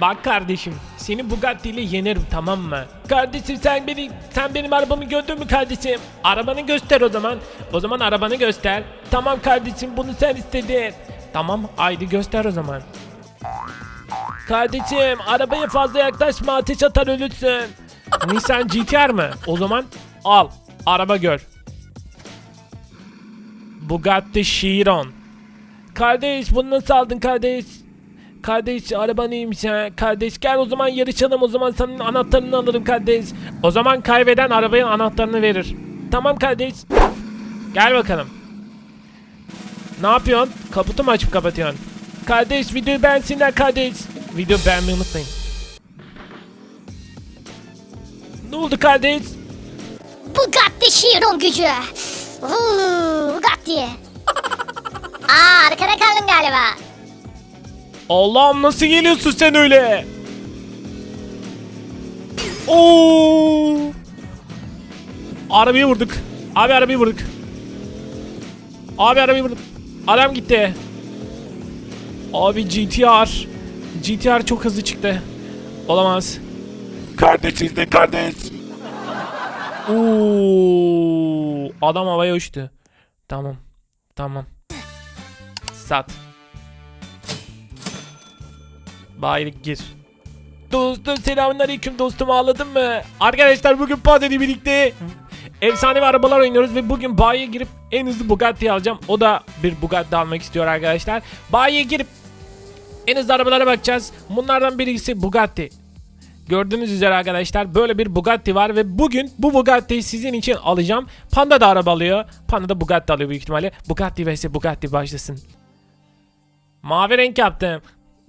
Bak kardeşim seni Bugatti ile yenerim tamam mı? Kardeşim sen beni sen benim arabamı gördün mü kardeşim? Arabanı göster o zaman. O zaman arabanı göster. Tamam kardeşim bunu sen istedin. Tamam haydi göster o zaman. Kardeşim arabaya fazla yaklaşma ateş atar ölürsün. Nissan GTR mı? O zaman al araba gör. Bugatti Chiron. Kardeş bunu nasıl aldın kardeş? Kardeş araba neymiş ha? Kardeş gel o zaman yarışalım o zaman senin anahtarını alırım kardeş. O zaman kaybeden arabanın anahtarını verir. Tamam kardeş. Gel bakalım. Ne yapıyorsun? Kaputu mu açıp kapatıyorsun? Kardeş videoyu beğensinler kardeş. Video beğenmeyi unutmayın. Ne oldu kardeş? Bugatti Chiron gücü. Uuu, Bugatti. Aa arkada kaldın galiba. Allah'ım nasıl geliyorsun sen öyle? Oo! Arabayı vurduk. Abi arabayı vurduk. Abi arabayı vurduk. Adam gitti. Abi GTR. GTR çok hızlı çıktı. Olamaz. Kardeş izle kardeş. Oo! Adam havaya uçtu. Tamam. Tamam. Sat. Bayilik gir. Dostum selamünaleyküm dostum ağladın mı? Arkadaşlar bugün Padeli birlikte efsanevi arabalar oynuyoruz ve bugün bayiye girip en hızlı Bugatti'yi alacağım. O da bir Bugatti almak istiyor arkadaşlar. Bayiye girip en hızlı arabalara bakacağız. Bunlardan birisi Bugatti. Gördüğünüz üzere arkadaşlar böyle bir Bugatti var ve bugün bu Bugatti'yi sizin için alacağım. Panda da araba alıyor. Panda da Bugatti alıyor büyük ihtimalle. Bugatti vs Bugatti başlasın. Mavi renk yaptım.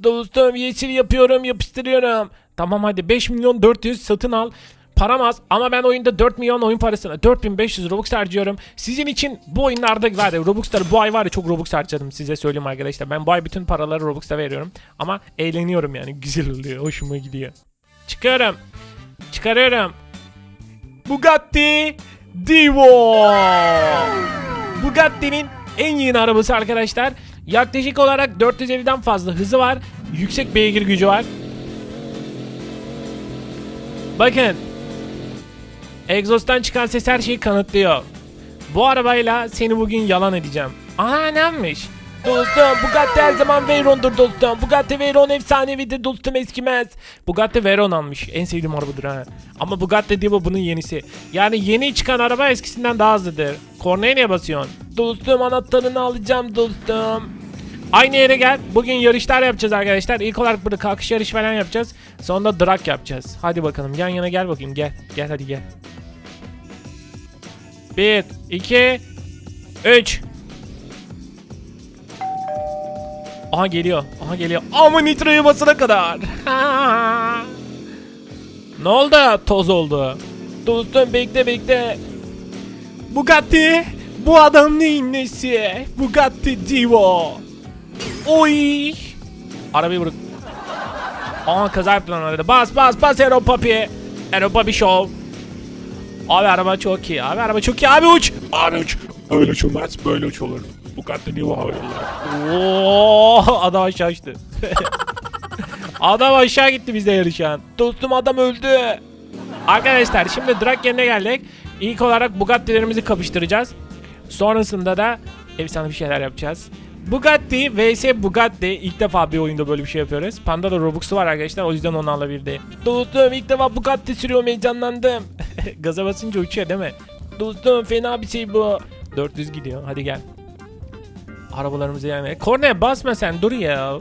Dostum yeşil yapıyorum yapıştırıyorum. Tamam hadi 5 milyon 400 satın al. Param az ama ben oyunda 4 milyon oyun parasına 4500 Robux harcıyorum. Sizin için bu oyunlarda var ya Robux'ları bu ay var ya çok Robux harcadım size söyleyeyim arkadaşlar. Ben bu ay bütün paraları Robux'ta veriyorum. Ama eğleniyorum yani güzel oluyor hoşuma gidiyor. Çıkıyorum. Çıkarıyorum. Bugatti Divo. Bugatti'nin en yeni arabası arkadaşlar. Yaklaşık olarak 450'den fazla hızı var. Yüksek beygir gücü var. Bakın. Egzozdan çıkan ses her şeyi kanıtlıyor. Bu arabayla seni bugün yalan edeceğim. Aha neymiş? Dostum Bugatti her zaman Veyron'dur dostum. Bugatti Veyron efsanevidir dostum eskimez. Bugatti Veyron almış. En sevdiğim arabadır ha. Ama Bugatti Divo bunun yenisi. Yani yeni çıkan araba eskisinden daha hızlıdır. Kornaya niye basıyorsun? Dostum anahtarını alacağım dostum. Aynı yere gel. Bugün yarışlar yapacağız arkadaşlar. İlk olarak burada kalkış yarış falan yapacağız. Sonra drag yapacağız. Hadi bakalım yan yana gel bakayım gel. Gel hadi gel. 1, 2, 3. Aha geliyor. Aha geliyor. Ama nitroyu basana kadar. ne oldu? Toz oldu. Dostum bekle bekle. Bugatti. Bu adam neyin nesi? Bugatti Divo. Oy. Arabayı vuruk. Aha kaza yaptı lan arada. Bas bas bas Aero Papi. Aero Papi Show. Abi araba çok iyi. Abi araba çok iyi. Abi uç. Abi uç. Öyle uçulmaz böyle uçulur. Bugatti Divo havayolları. Oo, adam aşağı uçtu. adam aşağı gitti bizde yarışan. Dostum adam öldü. Arkadaşlar şimdi drag yerine geldik. İlk olarak Bugatti'lerimizi kapıştıracağız. Sonrasında da efsane bir şeyler yapacağız. Bugatti vs Bugatti ilk defa bir oyunda böyle bir şey yapıyoruz. Panda da Robux'u var arkadaşlar o yüzden onu alabildi. Dostum ilk defa Bugatti sürüyorum heyecanlandım. Gaza basınca uçuyor değil mi? Dostum fena bir şey bu. 400 gidiyor hadi gel. Arabalarımızı yani. Kornaya basma sen dur ya.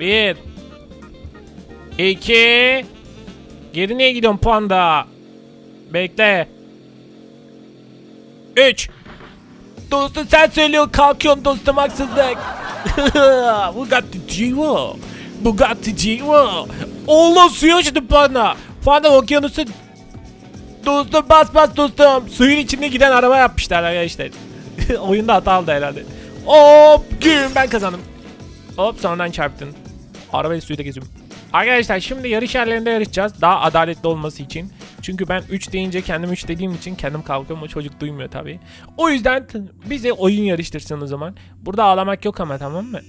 Bir. İki. Geri niye gidiyorsun panda? Bekle. Üç. Dostum sen söylüyorsun kalkıyorum dostum haksızlık. Bugatti Divo. Bugatti Divo. Allah suya uçtu panda. Panda okyanusu. Dostum bas bas dostum. Suyun içinde giden araba yapmışlar arkadaşlar. Oyunda hata aldı herhalde. Hop güm ben kazandım. Hop sonradan çarptın. Arabayı suyda geziyorum. Arkadaşlar şimdi yarış yerlerinde yarışacağız. Daha adaletli olması için. Çünkü ben 3 deyince kendim 3 dediğim için kendim kalkıyorum. O çocuk duymuyor tabii. O yüzden bize oyun yarıştırsın o zaman. Burada ağlamak yok ama tamam mı?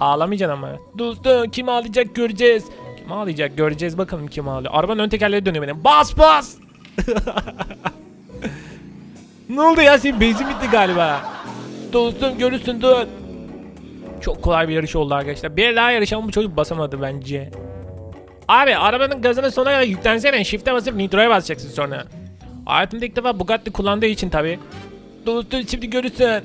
Ağlamayacaksın ama. Dostum kim ağlayacak göreceğiz. Kim ağlayacak göreceğiz bakalım kim ağlıyor. Arabanın ön tekerleri dönüyor benim. Bas bas. ne oldu ya senin benzin bitti galiba. Dostum görürsün dur. Çok kolay bir yarış oldu arkadaşlar. Bir daha yarış ama bu çocuk basamadı bence. Abi arabanın gazını sona kadar yüklensene. Shift'e basıp nitroya basacaksın sonra. Hayatımda ilk defa Bugatti kullandığı için tabi. Dostum şimdi görürsün. 1-0.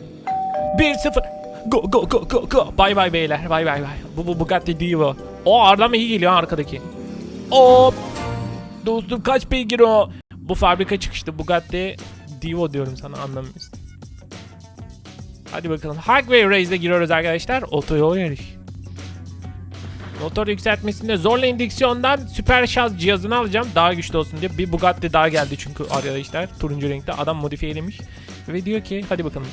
Go go go go go. Bay bay beyler. Bay bay bay. Bu, bu Bugatti Divo. O arlama iyi geliyor arkadaki. Hop. Dostum kaç beygir o? Bu fabrika çıkıştı Bugatti Divo diyorum sana anlamıyorsun. Hadi bakalım. Highway Race'de giriyoruz arkadaşlar. Otoyol yarış. Motor yükseltmesinde zorla indiksiyondan süper şarj cihazını alacağım. Daha güçlü olsun diye. Bir Bugatti daha geldi çünkü arkadaşlar. Turuncu renkte. Adam modifiyelemiş. Ve diyor ki hadi bakalım.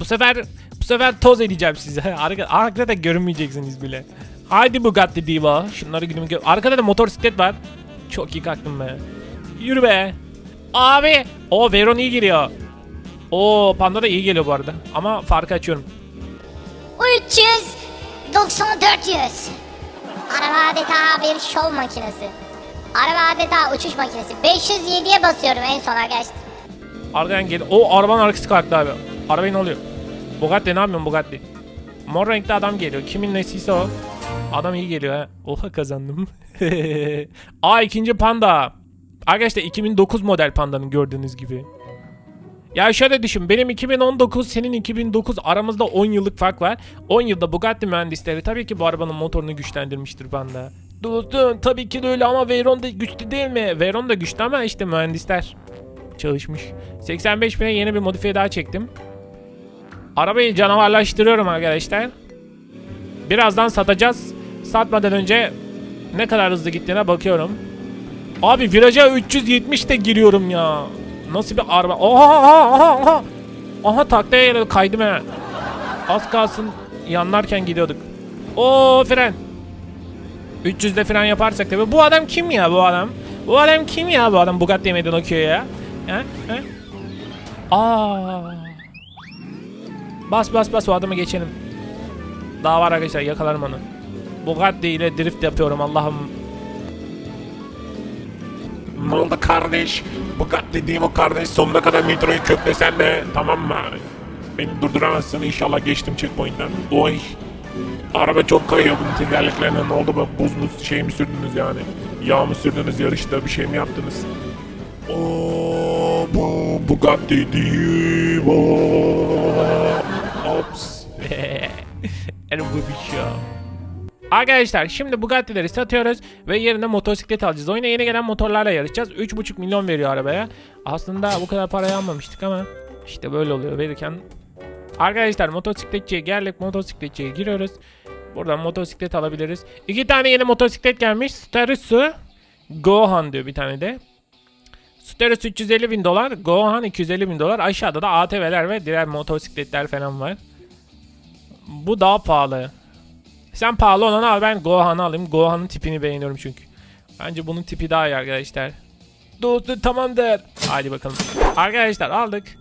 Bu sefer bu sefer toz edeceğim size. Arka, arkada görünmeyeceksiniz bile. Haydi Bugatti Diva. Şunları günümü gö- Arkada da motosiklet var. Çok iyi kalktım be. Yürü be. Abi. O Veron iyi geliyor. O Panda da iyi geliyor bu arada. Ama farkı açıyorum. 300 90 400 Araba adeta bir şov makinesi. Araba adeta uçuş makinesi. 507'ye basıyorum en son arkadaşlar. Arkadan gel. O arabanın arkası kalktı abi. Arabaya ne oluyor? Bugatti ne yapıyorsun Bugatti? Mor renkli adam geliyor. Kimin nesiyse o. Adam iyi geliyor ha. Oha kazandım. Aa ikinci panda. Arkadaşlar 2009 model pandanın gördüğünüz gibi. Ya şöyle düşün benim 2019 senin 2009 aramızda 10 yıllık fark var. 10 yılda Bugatti mühendisleri tabii ki bu arabanın motorunu güçlendirmiştir panda. Dostum tabii ki de öyle ama Veyron da güçlü değil mi? Veyron da güçlü ama işte mühendisler çalışmış. 85 bine yeni bir modifiye daha çektim. Arabayı canavarlaştırıyorum arkadaşlar. Birazdan satacağız. Satmadan önce ne kadar hızlı gittiğine bakıyorum. Abi viraja 370 de giriyorum ya. Nasıl bir araba? Oha oha oha oha. Aha taklaya geliyor kaydım he. Az kalsın yanlarken gidiyorduk. O fren. 300'de fren yaparsak tabii. Bu adam kim ya bu adam? Bu adam kim ya bu adam Bugatti meydan okuyor ya? He? He? Aa. Bas bas bas o adamı geçelim. Daha var arkadaşlar yakalarım onu. Bugatti ile drift yapıyorum Allah'ım. Ne oldu kardeş? Bugatti değil o kardeş. Sonuna kadar metroyu köklesen de tamam mı? Beni durduramazsın inşallah geçtim checkpoint'ten. Oy. Araba çok kayıyor bunun tekerleklerine ne oldu be? Buz buz şey mi sürdünüz yani? Yağ mı sürdünüz yarışta bir şey mi yaptınız? Oo, bu Bugatti Divo. Ops. And bu bir şey. Arkadaşlar şimdi Bugatti'leri satıyoruz ve yerine motosiklet alacağız. Oyuna yeni gelen motorlarla yarışacağız. 3,5 milyon veriyor arabaya. Aslında bu kadar parayı almamıştık ama işte böyle oluyor verirken. Arkadaşlar motosikletçiye geldik motosikletçiye giriyoruz. Buradan motosiklet alabiliriz. İki tane yeni motosiklet gelmiş. Starusu Gohan diyor bir tane de. Starus 350 bin dolar, Gohan 250 bin dolar. Aşağıda da ATV'ler ve diğer motosikletler falan var. Bu daha pahalı. Sen pahalı olanı al ben Gohan'ı alayım. Gohan'ın tipini beğeniyorum çünkü. Bence bunun tipi daha iyi arkadaşlar. Dostum tamamdır. Hadi bakalım. Arkadaşlar aldık.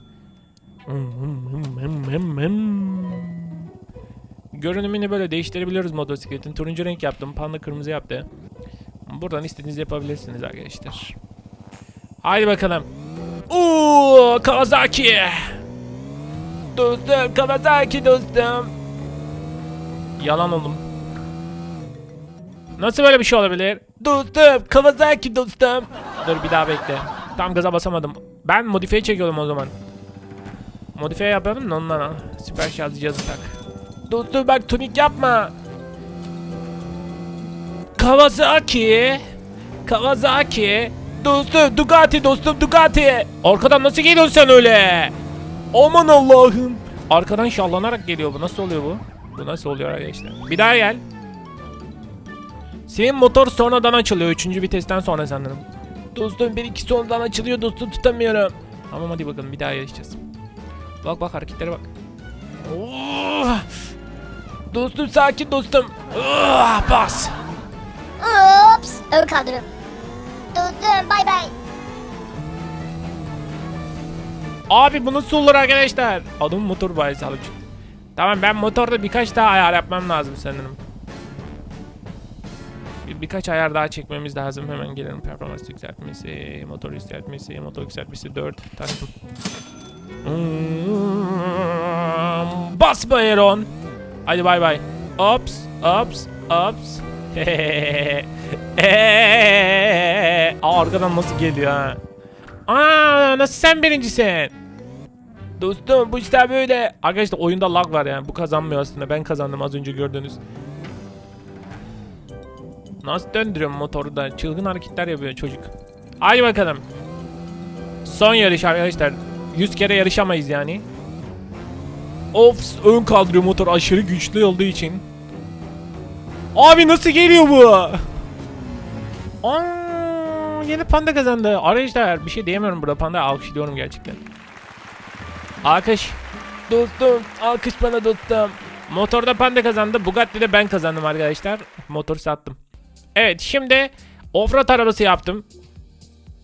Görünümünü böyle değiştirebiliyoruz motosikletin. Turuncu renk yaptım. Panda kırmızı yaptı. Buradan istediğinizi yapabilirsiniz arkadaşlar. Haydi bakalım. Oo, Kawasaki. Dostum Kawasaki dostum. Yalan oğlum. Nasıl böyle bir şey olabilir? Dostum Kawasaki dostum. Dur bir daha bekle. Tam gaza basamadım. Ben modifiye çekiyordum o zaman. Modifiye yapalım da ondan süper şarj cihazı tak. Dostum bak tunik yapma. Kawasaki. Kawasaki. Dostum Ducati dostum Ducati. Arkadan nasıl geliyorsun sen öyle? Aman Allah'ım. Arkadan şallanarak geliyor bu. Nasıl oluyor bu? Bu nasıl oluyor arkadaşlar? Bir daha gel. Senin motor sonradan açılıyor. Üçüncü vitesten sonra sanırım. Dostum bir iki sonradan açılıyor dostum tutamıyorum. Tamam hadi bakalım bir daha yarışacağız. Bak bak hareketlere bak. Oh! Dostum sakin dostum. Oh, bas. Ops. Ön kaldırıyorum. Dostum bay bay. Abi bu nasıl olur arkadaşlar? Adım motor bayisi çıktı. Tamam ben motorda birkaç daha ayar yapmam lazım sanırım. Birkaç ayar daha çekmemiz lazım. Hemen gelelim performans yükseltmesi, motor yükseltmesi, motor yükseltmesi 4 taktım. Hmm, bas Bayron. Hadi bay bay. Ops, ops, ops. Aa, arkadan nasıl geliyor ha? Aa, nasıl sen birincisin? Dostum bu işte böyle. Arkadaşlar oyunda lag var yani. Bu kazanmıyor aslında. Ben kazandım az önce gördünüz. Nasıl döndürüyorum motoru da? Çılgın hareketler yapıyor çocuk. Hadi bakalım. Son yarış arkadaşlar. 100 kere yarışamayız yani. Of ön kaldırıyor motor aşırı güçlü olduğu için. Abi nasıl geliyor bu? Aa, yeni panda kazandı. Arkadaşlar bir şey diyemiyorum burada panda alkışlıyorum gerçekten. Alkış. Dostum alkış bana dostum. Motorda panda kazandı. Bugatti'de ben kazandım arkadaşlar. Motor sattım. Evet şimdi offroad arabası yaptım.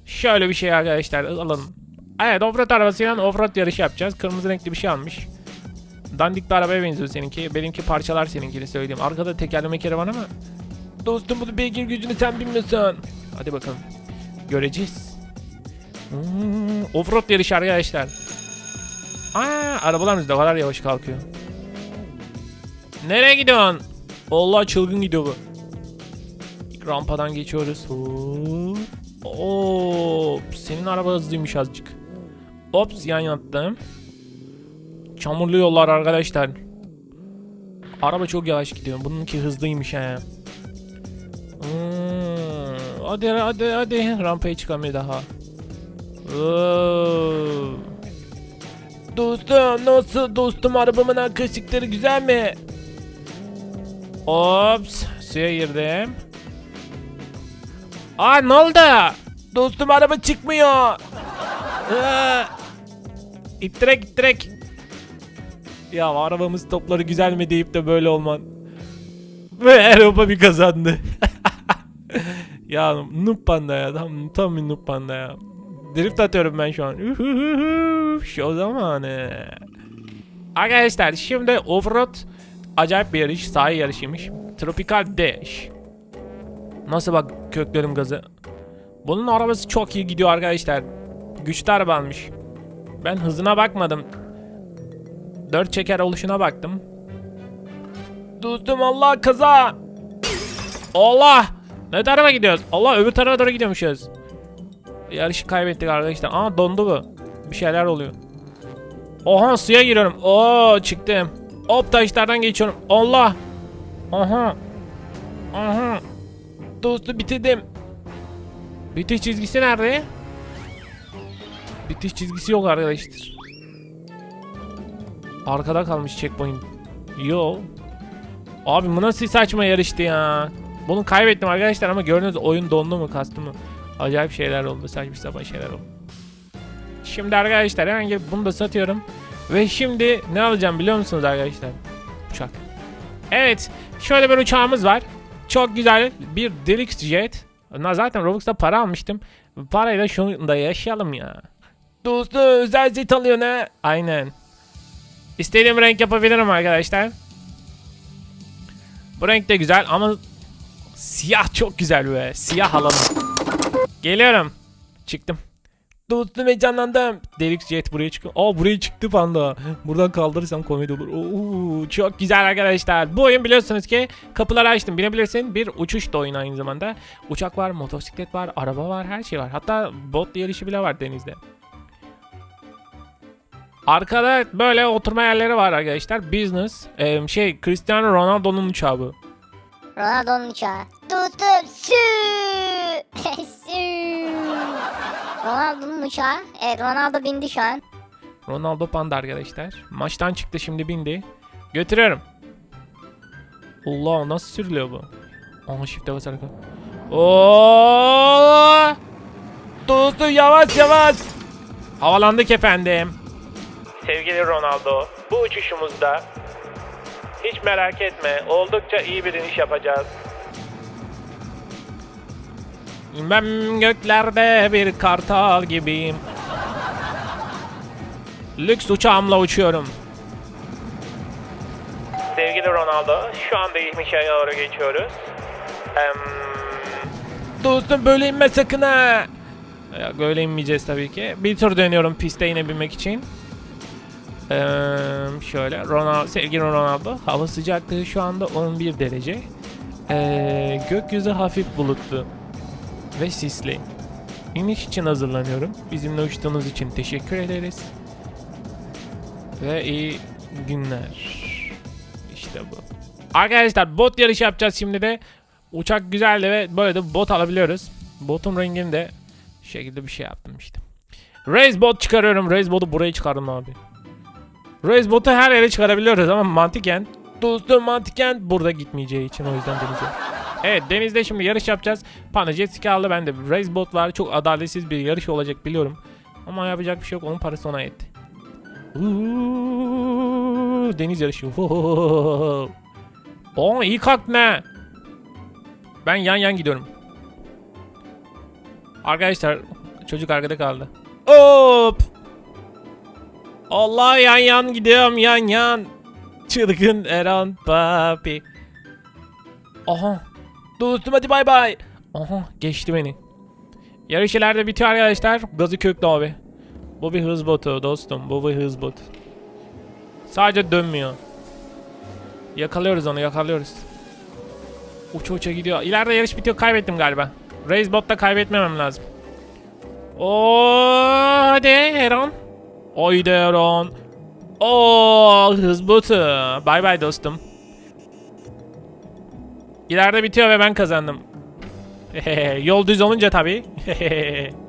Şöyle bir şey arkadaşlar alalım. Evet offroad arabasıyla offroad yarışı yapacağız. Kırmızı renkli bir şey almış. Dandik bir arabaya benziyor seninki. Benimki parçalar seninkini söyleyeyim. Arkada tekerleme kere var ama. Dostum bunu beygir gücünü sen bilmiyorsun. Hadi bakalım. Göreceğiz. Hmm, offroad yarışı arkadaşlar. Aa, arabalarımız da kadar yavaş kalkıyor. Nereye gidiyorsun? Allah çılgın gidiyor bu. Rampadan geçiyoruz. Hop. Senin araba hızlıymış azıcık. Ops yan yattım. Çamurlu yollar arkadaşlar. Araba çok yavaş gidiyor. Bununki hızlıymış he. Hmm, hadi hadi hadi rampaya çıkamıyor daha. Oo. Dostum nasıl dostum arabamın akışıkları güzel mi? Ops suya girdim. Aa ne oldu? Dostum araba çıkmıyor. Aa, İttirek. Ya arabamız topları güzel mi deyip de böyle olman. Ve araba bir kazandı. ya noob panda ya tam, tam bir noob panda ya. Drift atıyorum ben şu an. Şu zamanı. Arkadaşlar şimdi offroad acayip bir yarış. Sahil yarışıymış. Tropical Dash. Nasıl bak köklerim gazı. Bunun arabası çok iyi gidiyor arkadaşlar. Güçlü araba almış. Ben hızına bakmadım. Dört çeker oluşuna baktım. Dostum Allah kaza. Allah. Ne tarafa gidiyoruz? Allah öbür tarafa doğru gidiyormuşuz. Yarışı kaybettik arkadaşlar. Aa dondu bu. Bir şeyler oluyor. Oha suya giriyorum. Oo çıktım. Hop taşlardan geçiyorum. Allah. Aha. Aha. Dostu bitirdim. Bitiş çizgisi nerede? Bitiş çizgisi yok arkadaşlar. Arkada kalmış checkpoint. Yo. Abi bu nasıl saçma yarıştı ya. Bunu kaybettim arkadaşlar ama gördünüz oyun dondu mu kastı mı? Acayip şeyler oldu. Saçma sapan şeyler oldu. Şimdi arkadaşlar hemen gelip bunu da satıyorum. Ve şimdi ne alacağım biliyor musunuz arkadaşlar? Uçak. Evet. Şöyle bir uçağımız var. Çok güzel bir Deluxe Jet. Na zaten Robux'ta para almıştım. Parayla şunu da yaşayalım ya. Dostu özel jet alıyor ne? Aynen. İstediğim renk yapabilirim arkadaşlar. Bu renk de güzel ama siyah çok güzel be. Siyah alalım. Geliyorum. Çıktım. Dostum heyecanlandım. Deluxe Jet buraya çıkıyor. Aa buraya çıktı panda. Buradan kaldırırsam komedi olur. Oo, çok güzel arkadaşlar. Bu oyun biliyorsunuz ki kapıları açtım. Binebilirsin. Bir uçuş da oyun aynı zamanda. Uçak var, motosiklet var, araba var, her şey var. Hatta bot yarışı bile var denizde. Arkada böyle oturma yerleri var arkadaşlar. Business. Ee, şey Cristiano Ronaldo'nun uçağı bu. Ronaldo'nun uçağı. Dostum sü. sü. Ronaldo'nun uçağı. Evet Ronaldo bindi şu an. Ronaldo Panda arkadaşlar. Maçtan çıktı şimdi bindi. Götürüyorum. Allah nasıl sürülüyor bu? Aha shift'e basarak. Oo! Dostum yavaş yavaş. Havalandık efendim. Sevgili Ronaldo, bu uçuşumuzda hiç merak etme, oldukça iyi bir iniş yapacağız. Ben göklerde bir kartal gibiyim. Lüks uçağımla uçuyorum. Sevgili Ronaldo, şu anda İhmişa'ya doğru geçiyoruz. Em, Dostum böyle inme sakın ha. Ya, böyle inmeyeceğiz tabii ki. Bir tur dönüyorum piste inebilmek için. Ee, şöyle Ronaldo, sevgili Ronaldo hava sıcaklığı şu anda 11 derece. Ee, gökyüzü hafif bulutlu ve sisli. İniş için hazırlanıyorum. Bizimle uçtuğunuz için teşekkür ederiz. Ve iyi günler. İşte bu. Arkadaşlar bot yarışı yapacağız şimdi de. Uçak güzeldi ve böyle de bot alabiliyoruz. Botun rengini de şu şekilde bir şey yaptım işte. Race bot çıkarıyorum. Race botu buraya çıkardım abi. Race botu her yere çıkarabiliyoruz ama mantıken dostum mantıken burada gitmeyeceği için o yüzden denize. Evet denizde şimdi yarış yapacağız. Panda jet ski aldı bende race bot var. Çok adaletsiz bir yarış olacak biliyorum. Ama yapacak bir şey yok. Onun parası ona yetti. Deniz yarışı. Oo iyi kalk ne? Ben yan yan gidiyorum. Arkadaşlar çocuk arkada kaldı. Hop! Allah yan yan gidiyorum yan yan. Çılgın Eren Papi. Aha. Dostum hadi bay bay. Aha geçti beni. Yarış ileride bitiyor arkadaşlar. Gazı köklü abi. Bu bir hız botu dostum. Bu bir hız botu. Sadece dönmüyor. Yakalıyoruz onu yakalıyoruz. Uça uça gidiyor. İleride yarış bitiyor kaybettim galiba. Race botta kaybetmemem lazım. Oo, hadi Heron. Oydu Heron. Oo hız botu. Bay bay dostum. İleride bitiyor ve ben kazandım. Yol düz olunca tabii.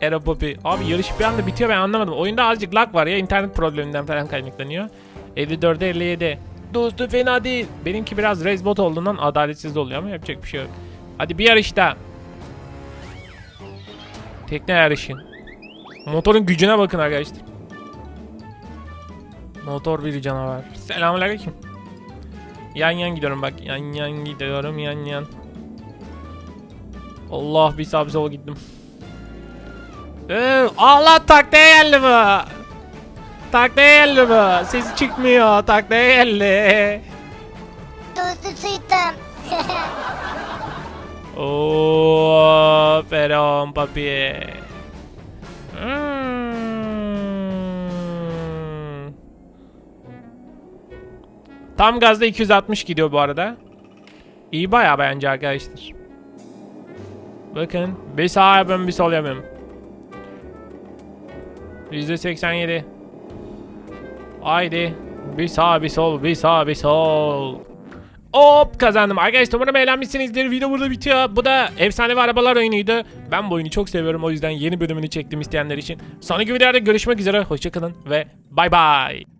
Ero Poppy. Abi yarış bir anda bitiyor ben anlamadım. Oyunda azıcık lag var ya internet probleminden falan kaynaklanıyor. 54'e 57. Dostu fena değil. Benimki biraz race bot olduğundan adaletsiz oluyor ama yapacak bir şey yok. Hadi bir yarışta. Tekne yarışı. Motorun gücüne bakın arkadaşlar. Motor bir canavar. Selamünaleyküm. Yan yan gidiyorum bak. Yan yan gidiyorum yan yan. Allah bir sağ bir sola gittim. Ee, Allah taklaya geldi bu. Taklaya geldi bu. Sesi çıkmıyor. Taklaya geldi. Dostum yuttum. Oo, Feron papi. Hmm. Tam gazda 260 gidiyor bu arada. İyi bayağı bence arkadaşlar. Bakın bir sağ yapıyorum bir sol yapıyorum. %87. Haydi. Bir sağ bir sol bir sağ bir sol. Hop kazandım. Arkadaşlar umarım eğlenmişsinizdir. Video burada bitiyor. Bu da efsanevi arabalar oyunuydu. Ben bu oyunu çok seviyorum. O yüzden yeni bölümünü çektim isteyenler için. Sonraki videoda görüşmek üzere. Hoşçakalın ve bay bay.